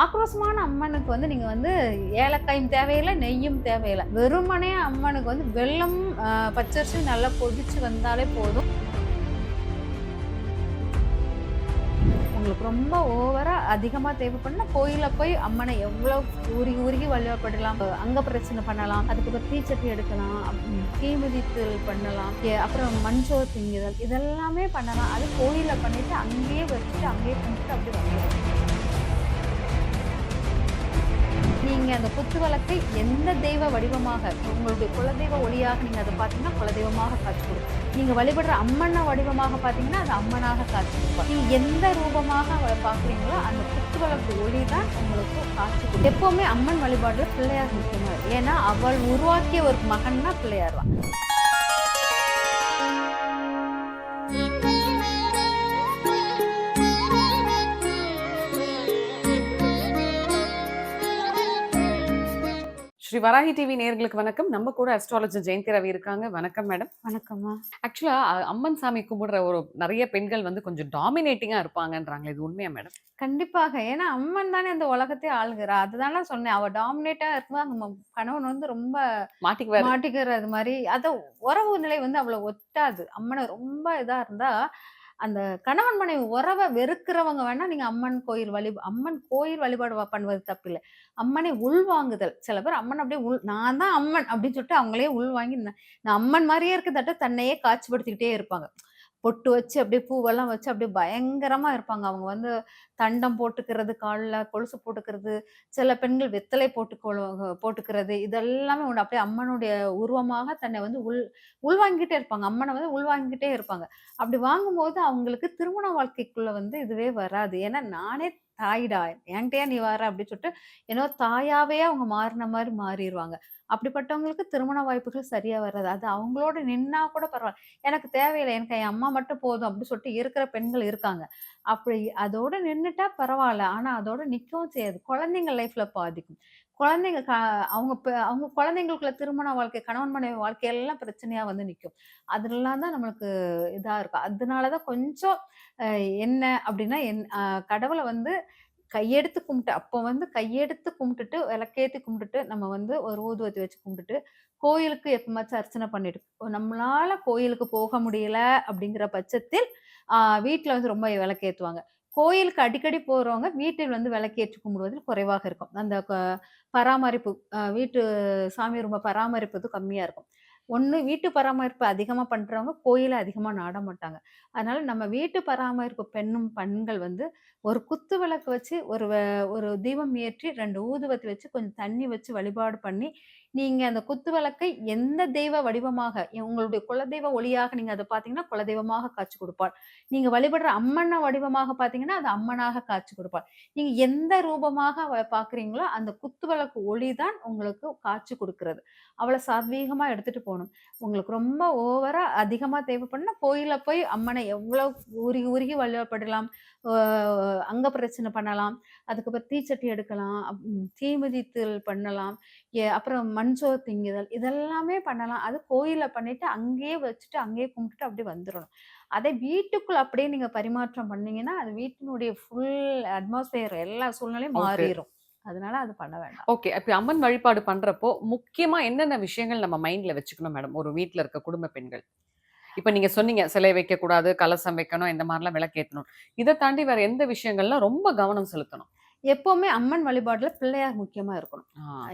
ஆக்ரோஷமான அம்மனுக்கு வந்து நீங்கள் வந்து ஏலக்காயும் தேவையில்லை நெய்யும் தேவையில்லை. வெறுமனே அம்மனுக்கு வந்து வெள்ளம் பச்சரிசி நல்லா கொதிச்சு வந்தாலே போதும். உங்களுக்கு ரொம்ப ஓவராக அதிகமாக தேவைப்படுனா கோயிலில் போய் அம்மனை எவ்வளோ உருகி உருகி வழிபடலாம் அங்கே பிரச்சனை பண்ணலாம். அதுக்கப்புறம் தீச்சட்டி எடுக்கலாம். தீமிதித்தல் பண்ணலாம். அப்புறம் மஞ்சோ திங்குதல் இதெல்லாமே பண்ணலாம். அது கோயிலில் பண்ணிவிட்டு அங்கேயே வச்சுட்டு அங்கேயே பண்ணிட்டு அப்படி வரலாம் நீங்கள் அந்த குத்து விளக்கை எந்த தெய்வ வடிவமாக உங்களுடைய குலதெய்வ ஒளியாக நீங்கள் அதை பார்த்தீங்கன்னா குலதெய்வமாக காட்சி கொடுக்கும் நீங்கள் வழிபடுற அம்மனை வடிவமாக பார்த்தீங்கன்னா அது அம்மனாக காட்சி கொடுக்கும் நீங்கள் எந்த ரூபமாக பார்க்குறீங்களோ அந்த குத்து விளக்கு ஒளி தான் உங்களுக்கு காட்சி கொடுக்கும் எப்போவுமே அம்மன் வழிபாடுல பிள்ளையார் முக்கியமாக ஏன்னா அவள் உருவாக்கிய ஒரு மகன்னா பிள்ளையார் தான். ஸ்ரீ வராகி டிவி நேயர்களுக்கு வணக்கம். நம்ம கூட அஸ்ட்ராலஜர் ஜெயந்தி ரவி இருக்காங்க. வணக்கம் மேடம் வணக்கம்மா. ஆக்சுவலா அம்மன் சாமி கும்பிடுற ஒரு நிறைய பெண்கள் வந்து கொஞ்சம் டாமினேட்டிங்கா இருப்பாங்கன்றாங்க இது உண்மையா மேடம் கண்டிப்பாக. ஏன்னா அம்மன் தானே இந்த உலகத்தையே ஆளுகிறா அதுதானே சொன்னேன் அவ டாமினேட்டா இருக்கும்போது அந்த ம- கணவன் வந்து ரொம்ப மாட்டிக்கு மாட்டிக்கிறது மாதிரி. அத உறவு நிலை வந்து அவ்வளவு ஒட்டாது. அம்மனை ரொம்ப இதா இருந்தா அந்த கணவன் மனைவி உறவை வெறுக்கிறவங்க வேணா நீங்க அம்மன் கோயில் வழி அம்மன் கோயில் வழிபாடு வ- பண்ணுவது தப்பில்லை. அம்மனை உள்வாங்குதல் சில பேர் அம்மன் அப்படியே உள் நான் தான் அம்மன் அப்படின்னு சொல்லிட்டு அவங்களே உள்வாங்கி நான் நான் அம்மன் மாதிரியே இருக்கதட்ட தன்னையே காட்சிப்படுத்திக்கிட்டே இருப்பாங்க. பொட்டு வச்சு அப்படியே பூவெல்லாம் வச்சு அப்படியே பயங்கரமா இருப்பாங்க. அவங்க வந்து தண்டம் போட்டுக்கிறது காலில் கொலுசு போட்டுக்கிறது சில பெண்கள் வெத்தலை போட்டுக்கொள்ள போட்டுக்கிறது இதெல்லாமே உண்டு. அப்படியே அம்மனுடைய உருவமாக தன்னை வந்து உள் உள்வாங்கிட்டே இருப்பாங்க. அம்மனை வந்து உள்வாங்கிட்டே இருப்பாங்க. அப்படி வாங்கும்போது அவங்களுக்கு திருமண வாழ்க்கைக்குள்ள வந்து இதுவே வராது. ஏன்னா நானே தாயிடா என்கிட்டயா நீ வர? அப்படி சொல்லிட்டு ஏன்னோ தாயாவே அவங்க மாறின மாதிரி மாறிடுவாங்க. அப்படிப்பட்டவங்களுக்கு திருமண வாய்ப்புகள் சரியா வராது அது அவங்களோட நின்னா கூட பரவாயில்ல. எனக்கு தேவையில்லை எனக்கு என் அம்மா மட்டும் போதும் அப்படி சொல்லிட்டு இருக்கிற பெண்கள் இருக்காங்க. அப்படி அதோட நின்றுட்டா பரவாயில்ல ஆனா அதோட நிக்கவும் செய்யாது. குழந்தைங்க லைஃப்ல பாதிக்கும். குழந்தைங்க க- அவங்க அவங்க குழந்தைங்களுக்குள்ள திருமண வாழ்க்கை கணவன் மனைவி வாழ்க்கையெல்லாம் பிரச்சனையாக பிரச்சனையா வந்து நிற்கும் அதெல்லாம் தான் நம்மளுக்கு இதா இருக்கும். அதனாலதான் கொஞ்சம் என்ன அப்படின்னா என் கடவுளை வந்து கையெடுத்து கும்பிட்டு அப்போ வந்து கையெடுத்து கும்பிட்டுட்டு விளக்கேத்தி கும்பிட்டுட்டு நம்ம வந்து ஒரு ஊதுவத்தி வச்சு கும்பிட்டுட்டு கோயிலுக்கு எப்பமாச்சும் அர்ச்சனை பண்ணிட்டு நம்மளால கோயிலுக்கு போக முடியல அப்படிங்கிற பட்சத்தில் ஆஹ் வந்து ரொம்ப விளக்கேத்துவாங்க. கோயிலுக்கு அடிக்கடி போகிறவங்க வீட்டில் வந்து விளக்கேற்றி கும்பிடுவதில் குறைவாக இருக்கும். அந்த பராமரிப்பு வீட்டு சாமி ரொம்ப பராமரிப்பது கம்மியாக இருக்கும். ஒன்று வீட்டு பராமரிப்பு அதிகமாக பண்ணுறவங்க கோயிலை அதிகமாக நாட மாட்டாங்க. அதனால் நம்ம வீட்டு பராமரிப்பு பெண்ணும் பெண்கள் வந்து ஒரு குத்து விளக்கு வச்சு ஒரு வ- ஒரு தீபம் ஏற்றி ரெண்டு ஊதுவத்தி வச்சு கொஞ்சம் தண்ணி வச்சு வழிபாடு பண்ணி நீங்க அந்த குத்து விளக்கை எந்த தெய்வ வடிவமாக உங்களுடைய குலதெய்வ ஒளியாக நீங்க அதை பாத்தீங்கன்னா குலதெய்வமாக காட்சி கொடுப்பாள். நீங்க வழிபடுற அம்மனை வடிவமாக பாத்தீங்கன்னா அது அம்மனாக காட்சி கொடுப்பாள். நீங்க எந்த ரூபமாக பாக்குறீங்களோ அந்த குத்து விளக்கு ஒளி தான் உங்களுக்கு காட்சி கொடுக்கிறது. அவளை சாத்வீகமா எடுத்துட்டு போகணும். உங்களுக்கு ரொம்ப ஓவரா அதிகமா தேவைப்படுனா கோயில போய் அம்மனை எவ்வளவு உருகி உருகி வழிபடலாம் அங்க பிரச்சனை பண்ணலாம் அதுக்கப்புறம் தீச்சட்டி எடுக்கலாம் அப்~ தீ மிதித்தல் பண்ணலாம். ஏ- அப்புறம் மஞ்சள் திங்குதல் இதெல்லாமே பண்ணலாம். அது கோயில்ல பண்ணிட்டு அங்கேயே வச்சுட்டு அங்கேயே கும்பிட்டுட்டு அப்படியே வந்துடணும் அதை வீட்டுக்குள்ள அப்படியே நீங்க பரிமாற்றம் பண்ணீங்கன்னா அது வீட்டினுடைய ஃபுல் அட்மாஸ்பியர் எல்லா சூழ்நிலையும் மாறிடும் அதனால அது பண்ண வேண்டாம். ஓகே அப்ப அம்மன் வழிபாடு பண்றப்போ முக்கியமா என்னென்ன விஷயங்கள் நம்ம மைண்ட்ல வச்சுக்கணும் மேடம் ஒரு வீட்ல இருக்க குடும்ப பெண்கள். இப்ப நீங்க சொன்னீங்க சிலை வைக்க கூடாது கலசம் வைக்கணும் இந்த மாதிரிலாம் விளக்கேற்றணும். இதை தாண்டி வேற எந்த விஷயங்கள்லாம் ரொம்ப கவனம் செலுத்தணும்? எப்பவுமே அம்மன் வழிபாடுல பிள்ளையார் முக்கியமா இருக்கணும்.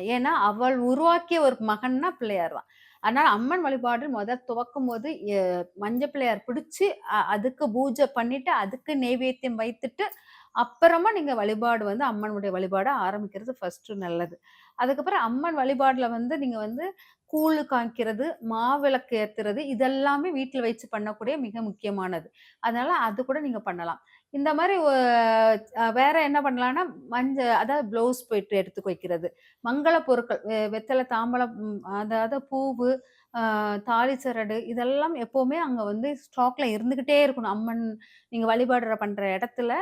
ஏன்னா அவள் உருவாக்கிய ஒரு மகன்னா பிள்ளையார் தான். அதனால அம்மன் வழிபாடு முதல் துவக்கும் போது எ- மஞ்ச பிள்ளையார் பிடிச்சு அதுக்கு பூஜை பண்ணிட்டு அதுக்கு நெய்வேத்தியம் வைத்துட்டு அப்புறமா நீங்க வழிபாடு வந்து அம்மனுடைய வழிபாடு ஆரம்பிக்கிறது ஃபர்ஸ்ட் நல்லது. அதுக்கப்புறம் அம்மன் வழிபாடுல வந்து நீங்க வந்து கூழு காய்க்கிறது மாவிளக்கு ஏத்துறது இதெல்லாமே வீட்டில் வச்சு பண்ணக்கூடிய மிக முக்கியமானது. அதனால அது கூட நீங்க பண்ணலாம். இந்த மாதிரி வேற என்ன பண்ணலாம்னா மஞ்ச அதாவது ப்ளவுஸ் போயிட்டு எடுத்து வைக்கிறது. மங்கள பொருட்கள் வெத்தலை தாம்பலம் அதாவது பூவு தாலி சரடு இதெல்லாம் எப்போவுமே அங்கே வந்து ஸ்டாக்ல இருந்துக்கிட்டே இருக்கணும். அம்மன் நீங்கள் வழிபாடுற பண்ணுற இடத்துல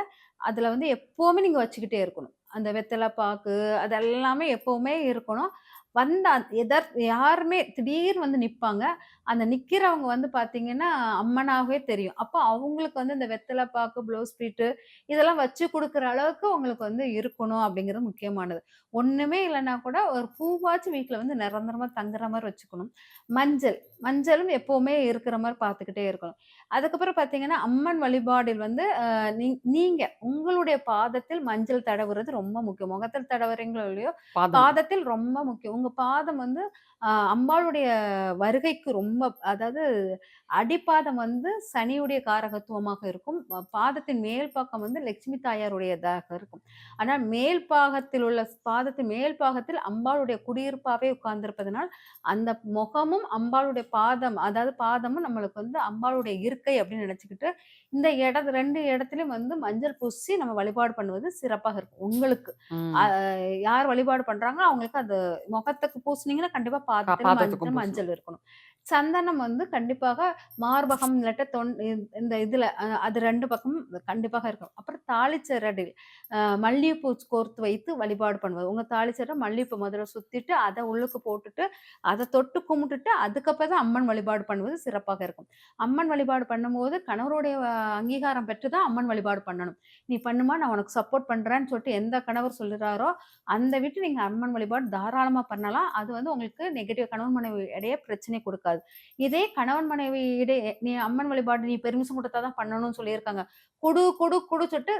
அதில் வந்து எப்போவுமே நீங்கள் வச்சுக்கிட்டே இருக்கணும். அந்த வெத்தலை பாக்கு அதெல்லாமே எப்போவுமே இருக்கணும். வந்த எதர் யாருமே திடீர்னு வந்து நிற்பாங்க அந்த நிற்கிறவங்க வந்து பார்த்தீங்கன்னா, அம்மனாகவே தெரியும். அப்போ அவங்களுக்கு வந்து இந்த வெத்தலை பாக்கு, ப்ளவுஸ் பீட்டு இதெல்லாம் வச்சு கொடுக்குற அளவுக்கு உங்களுக்கு வந்து இருக்கணும் அப்படிங்கிறது முக்கியமானது. ஒன்றுமே இல்லைன்னா கூட ஒரு பூவாச்சும் வீட்டில் வந்து நிரந்தரமாக தங்குற மாதிரி வச்சுக்கணும். மஞ்சள், மஞ்சளும் எப்பவுமே இருக்கிற மாரி பார்த்துக்கிட்டே இருக்கணும். அதுக்கப்புறம் பார்த்தீங்கன்னா, அம்மன் வழிபாடில் வந்து நீங்க உங்களுடைய பாதத்தில் மஞ்சள் தடவுறது ரொம்ப முக்கியம். முகத்தில் தடவுறீங்களோ இல்லையோ. பாதத்தில் ரொம்ப முக்கியம். உங்க பாதம் வந்து அம்பாளுடைய வருகைக்கு ரொம்ப அதாவது அடிப்பாதம் வந்து சனியுடைய காரகத்துவமாக இருக்கும். பாதத்தின் மேல் பக்கம் வந்து லட்சுமி தாயாருடையதாக இருக்கும். ஆனா மேல் பாகத்தில் உள்ள பாதத்தின் மேல் பாகத்தில் அம்பாளுடைய குடியிருப்பாவே உட்கார்ந்திருப்பதனால், அந்த முகமும் அம்பாளுடைய பாதம் அதாவது பாதமும் நம்மளுக்கு வந்து அம்பாளுடைய இருக்கை அப்படின்னு நினைச்சுக்கிட்டு, இந்த இட 2 இடத்துலயும் வந்து மஞ்சள் பூசி நம்ம வழிபாடு பண்ணுவது சிறப்பாக இருக்கும். உங்களுக்கு. யார் வழிபாடு பண்றாங்களோ அவங்களுக்கு அது முகத்துக்கு பூசுனீங்கன்னா கண்டிப்பா பாதத்தில் பாதத்துக்கும் மஞ்சள். மஞ்சள் இருக்கணும். சந்தனம் வந்து கண்டிப்பாக மார்பகம் இல்லாட்ட தொன் இந்த இதுல அது 2 பக்கமும் கண்டிப்பாக இருக்கும். அப்புறம் தாளிச்சரடில் மல்லிகைப்பூ கோர்த்து வைத்து வழிபாடு பண்ணுவது. உங்க தாளிச்சர மல்லிகைப்பூ முதல்ல சுத்திட்டு, அத உள்ளுக்கு போட்டுட்டு, அத தொட்டு கும்பிட்டுட்டு, அதுக்கப்புறம் தான் அம்மன் வழிபாடு பண்ணுவது சிறப்பாக இருக்கும். அம்மன் வழிபாடு பண்ணும்போது கணவருடைய அங்கீகாரம் பெற்று தான் அம்மன் வழிபாடு பண்ணணும். "நீ பண்ணுமா, நான் உனக்கு சப்போர்ட் பண்றேன்னு" சொல்லிட்டு எந்த கணவர் சொல்லுறாரோ, அந்த வீட்ல நீங்க அம்மன் வழிபாடு தாராளமா பண்ணலாம். அது வந்து உங்களுக்கு நெகட்டிவ் கணவன் மனைவி இடையே பிரச்சனை குடுக்காது. இதே கணவன் மனைவி இடையே நீ அம்மன் வழிபாடு நீ பெர்மிஷன் கொடுத்தா தான் பண்ணணும்னு சொல்லியிருக்காங்க. குடு, குடு, குடு சொல்லிட்டு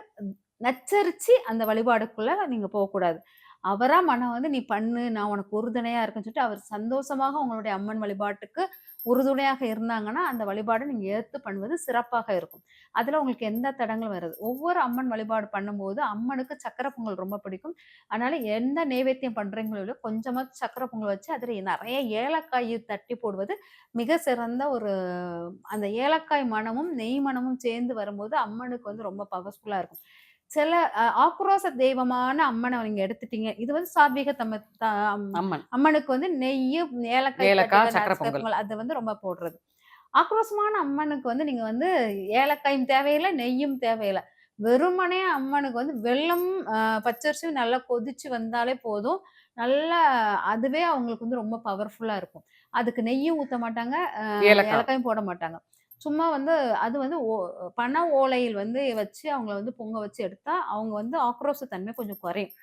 நச்சரிச்சு அந்த வழிபாடுக்குள்ள நீங்க போகக்கூடாது அவரா மனம் வந்து "நீ பண்ணு, நான் உனக்கு உறுதுணையா இருக்குன்னு சொல்லிட்டு அவர் சந்தோஷமாக உங்களுடைய அம்மன் வழிபாட்டுக்கு உறுதுணையாக இருந்தாங்கன்னா, அந்த வழிபாடை நீங்க ஏத்து பண்ணுவது சிறப்பாக இருக்கும். அதுல உங்களுக்கு எந்த தடங்களும் வராது. ஒவ்வொரு அம்மன் வழிபாடு பண்ணும்போது, அம்மனுக்கு சக்கரை பொங்கல் ரொம்ப பிடிக்கும். அதனால எந்த நைவேத்தியம் பண்றீங்களோ இல்லையோ, கொஞ்சமாச்சும் பொங்கல் வச்சு அதில் நிறைய ஏலக்காய் தட்டி போடுவது மிக சிறந்த ஒரு அந்த ஏலக்காய் மணமும், நெய் மணமும் சேர்ந்து வரும்போது அம்மனுக்கு வந்து ரொம்ப பவர்ஃபுல்லா இருக்கும். சில அ ஆக்ரோஷ தெய்வமான அம்மன நீங்க எடுத்துட்டீங்க. இது வந்து சாத்வீக தம்ம அம்மன். அம்மனுக்கு வந்து நெய்யு, ஏலக்காய் அது வந்து ரொம்ப போடுறது. ஆக்ரோஷமான அம்மனுக்கு வந்து நீங்க வந்து ஏலக்காயும் தேவையில்ல, நெய்யும் தேவையில்ல. வெறுமனே அம்மனுக்கு வந்து அ பச்சரிசியும் நல்லா கொதிச்சு வந்தாலே போதும். நல்லா அதுவே அவங்களுக்கு வந்து ரொம்ப பவர்ஃபுல்லா இருக்கும். அதுக்கு நெய்யும் ஊத்த மாட்டாங்க. ஏலக்காயும் போட மாட்டாங்க. சும்மா வந்து அது வந்து ஓ பனை ஓலையில் வந்து வச்சு அவங்கள வந்து பொங்க வச்சு எடுத்தா, அவங்க வந்து ஆக்ரோஷ தன்மை கொஞ்சம் குறையும்.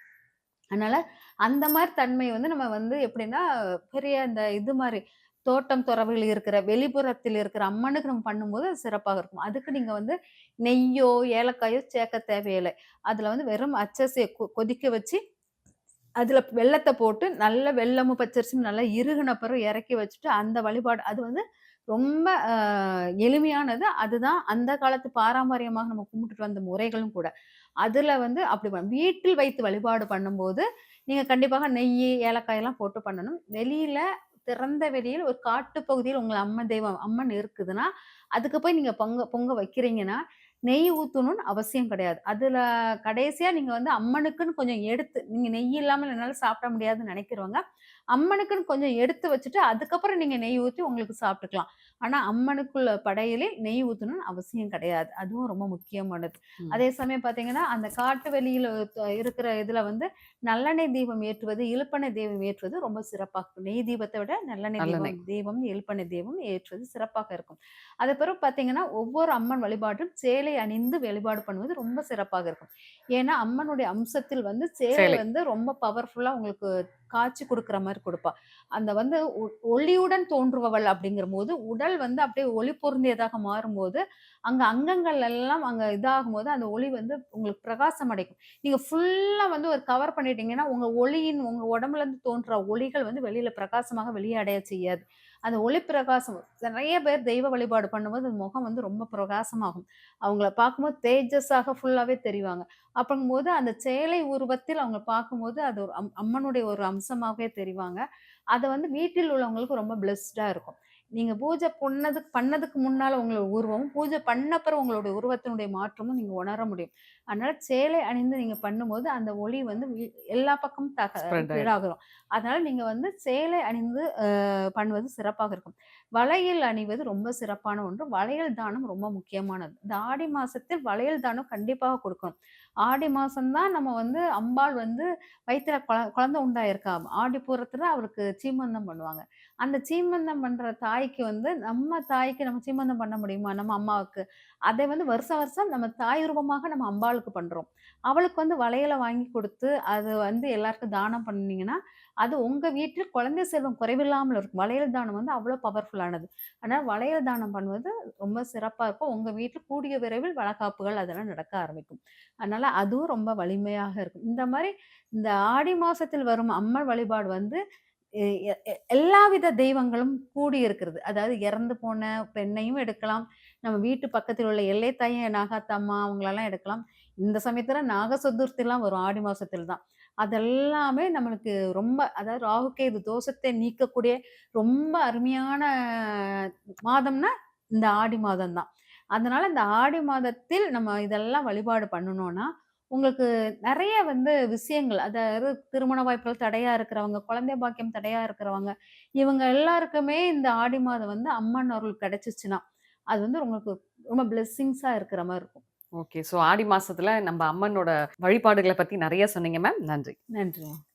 அதனால அந்த மாதிரி தன்மை வந்து நம்ம வந்து எப்படின்னா, பெரிய இந்த இது மாதிரி தோட்டம் தொரவுகள் இருக்கிற வெளிப்புறத்தில் இருக்கிற அம்மனுக்கு நம்ம பண்ணும்போது அது சிறப்பாக இருக்கும். அதுக்கு நீங்க வந்து நெய்யோ, ஏலக்காயோ சேர்க்க தேவையில்லை. அதுல வந்து வெறும் அச்சசைய கொ கொதிக்க வச்சு, அதுல வெள்ளத்தை போட்டு நல்ல வெல்லமும், பச்சரிசியும் நல்லா இருகுன பிறகு இறக்கி வச்சுட்டு, அந்த வழிபாடு அது வந்து ரொம்ப எளிமையானது. அதுதான் அந்த காலத்து பாரம்பரியமாக நம்ம கும்பிட்டுட்டு வந்த முறைகளும் கூட. அதில் வந்து அப்படி வீட்டில் வைத்து வழிபாடு பண்ணும்போது, நீங்கள் கண்டிப்பாக நெய் ஏலக்காயெல்லாம் போட்டு பண்ணணும். வெளியில் திறந்த வெளியில் ஒரு காட்டு பகுதியில் உங்களை அம்மன் தெய்வம் அம்மன் இருக்குதுன்னா, அதுக்கு போய் நீங்கள் பொங்க பொங்க வைக்கிறீங்கன்னா, நெய் ஊத்தணும்னு அவசியம் கிடையாது. அதுல கடைசியா நீங்க வந்து அம்மனுக்குன்னு கொஞ்சம் எடுத்து நீங்க நெய் இல்லாமல் என்னால சாப்பிட முடியாதுன்னு நெனைக்கிறவங்க, அம்மனுக்குன்னு கொஞ்சம் எடுத்து வச்சுட்டு, அதுக்கப்புறம் நீங்க நெய் ஊத்தி உங்களுக்கு சாப்பிட்டுக்கலாம். ஆனா அம்மனுக்குள்ள படையலில் நெய் ஊத்தணும்னு அவசியம் கிடையாது. அதுவும் ரொம்ப முக்கியமானது. அதே சமயம் பார்த்தீங்கன்னா, அந்த காட்டு வெளியில இருக்கிற இதுல வந்து நல்லெண்ணெய் தீபம் ஏற்றுவது, இலுப்பெண்ணெய் தீபம் ஏற்றுவது ரொம்ப சிறப்பா இருக்கும். நெய் தீபத்த விட நல்லெண்ணெய். தீபம் தீபம், இலுப்பெண்ணெய் தீபம் ஏற்றுவது சிறப்பாக இருக்கும். அது பிறகு பார்த்தீங்கன்னா, ஒவ்வொரு அம்மன் வழிபாட்டும் சேலை அணிந்து வழிபாடு பண்ணுவது ரொம்ப சிறப்பாக இருக்கும். ஏன்னா, அம்மனுடைய அம்சத்தில் வந்து சேலை. வந்து ரொம்ப பவர்ஃபுல்லா உங்களுக்கு காட்சி குடுக்குற மாரி குடுப்பா. அந்த வந்து ஒளியுடன் தோன்றுபவள் அப்படிங்கிறபோது, உடல் வந்து அப்படியே ஒளி பொருந்தியதாக மாறும்போது, அங்க அங்கங்கள் எல்லாம் அங்க இதாகும்போது, அந்த ஒளி வந்து உங்களுக்கு பிரகாசம் அடைக்கும். நீங்க ஃபுல்லா வந்து ஒரு கவர் பண்ணிட்டீங்கன்னா, உங்க ஒளியின் உங்க உடம்புலருந்து தோன்ற ஒளிகள் வந்து வெளியில பிரகாசமாக வெளிய அடைய செய்யாது. அந்த ஒளி பிரகாசம் நிறைய பேர் தெய்வ வழிபாடு பண்ணும்போது, அந்த முகம் வந்து ரொம்ப பிரகாசமாகும். அவங்கள பார்க்கும்போது தேஜஸாக ஃபுல்லாகவே தெரிவாங்க. அப்படிங்கும்போது அந்த சேலை உருவத்தில் அவங்க பார்க்கும்போது, அது ஒரு அம் அம்மனுடைய ஒரு அம்சமாகவே தெரிவாங்க. அதை வந்து வீட்டில் உள்ளவங்களுக்கு ரொம்ப பிளஸ்டாக இருக்கும். நீங்கள் பூஜை பண்ணதுக்கு பண்ணதுக்கு முன்னால் உங்களோட உருவமும், பூஜை பண்ண உங்களுடைய உருவத்தினுடைய மாற்றமும் நீங்கள் உணர முடியும். அதனால சேலை அணிந்து நீங்க பண்ணும்போது, அந்த ஒளி வந்து எல்லா பக்கமும் தக. இதாகும். அதனால நீங்க வந்து சேலை அணிந்து பண்ணுவது சிறப்பாக இருக்கும். வளையல் அணிவது ரொம்ப சிறப்பான ஒன்று. வளையல் தானம் ரொம்ப முக்கியமானது. இந்த ஆடி மாசத்தில் வளையல் தானம் கண்டிப்பாக குடுக்கணும். ஆடி மாசம்தான் நம்ம வந்து அம்பாள் வந்து வயித்துல குழ குழந்தை உண்டாயிருக்கா ஆடி பூரத்துல அவருக்கு சீமந்தம் பண்ணுவாங்க அந்த சீமந்தம் பண்ற தாய்க்கு வந்து நம்ம தாய்க்கு நம்ம சீமந்தம் பண்ண முடியுமா நம்ம அம்மாவுக்கு அதை வந்து வருஷம் வருஷம் நம்ம தாய் ரூபமாக நம்ம அம்பாளுக்கு பண்ணுறோம் அவளுக்கு வந்து வளையலை வாங்கி கொடுத்து அது வந்து எல்லாருக்கும் தானம் பண்ணீங்கன்னா அது உங்கள் வீட்டில் குழந்தை செல்வம் குறைவில்லாமல் இருக்கும். வளையல் தானம் வந்து அவ்வளோ பவர்ஃபுல்லானது அதனால் வளையல் தானம் பண்ணுவது ரொம்ப சிறப்பாக இருக்கும். உங்கள் வீட்டில் கூடிய விரைவில் வளகாப்புகள் அதெல்லாம் நடக்க ஆரம்பிக்கும். அதனால் அதுவும் ரொம்ப வலிமையாக இருக்கும். இந்த மாதிரி இந்த ஆடி மாதத்தில் வரும் அம்மன் வழிபாடு வந்து எல்லாவித தெய்வங்களும் கூடி இருக்கிறது. அதாவது இறந்து போன பெண்ணையும் எடுக்கலாம். நம்ம வீட்டு பக்கத்தில் உள்ள எல்லை தாய நாகாத்தம்மா அவங்களெல்லாம் எடுக்கலாம். இந்த சமயத்தில் நாக சதுர்த்திலாம் வரும் ஆடி மாதத்தில் தான். அதெல்லாமே நம்மளுக்கு ரொம்ப அதாவது ராகுகேது தோஷத்தை நீக்கக்கூடிய ரொம்ப அருமையான மாதம்னா இந்த ஆடி மாதம் தான். அதனால இந்த ஆடி மாதத்தில் நம்ம இதெல்லாம் வழிபாடு பண்ணணும்னா உங்களுக்கு நிறைய வந்து விஷயங்கள் அதாவது திருமண வாய்ப்புகள் தடையா இருக்கிறவங்க குழந்தை பாக்கியம் தடையா இருக்கிறவங்க இவங்க எல்லாருக்குமே இந்த ஆடி மாதம் வந்து அம்மன் அருள் கிடைச்சிச்சுன்னா அது வந்து உங்களுக்கு ரொம்ப பிளெஸ்ஸிங்ஸா இருக்கிற மாதிரி இருக்கும். ஓகே ஸோ ஆடி மாசத்துல நம்ம அம்மனோட வழிபாடுகளை பத்தி நிறைய சொன்னீங்க மேம் நன்றி. நன்றி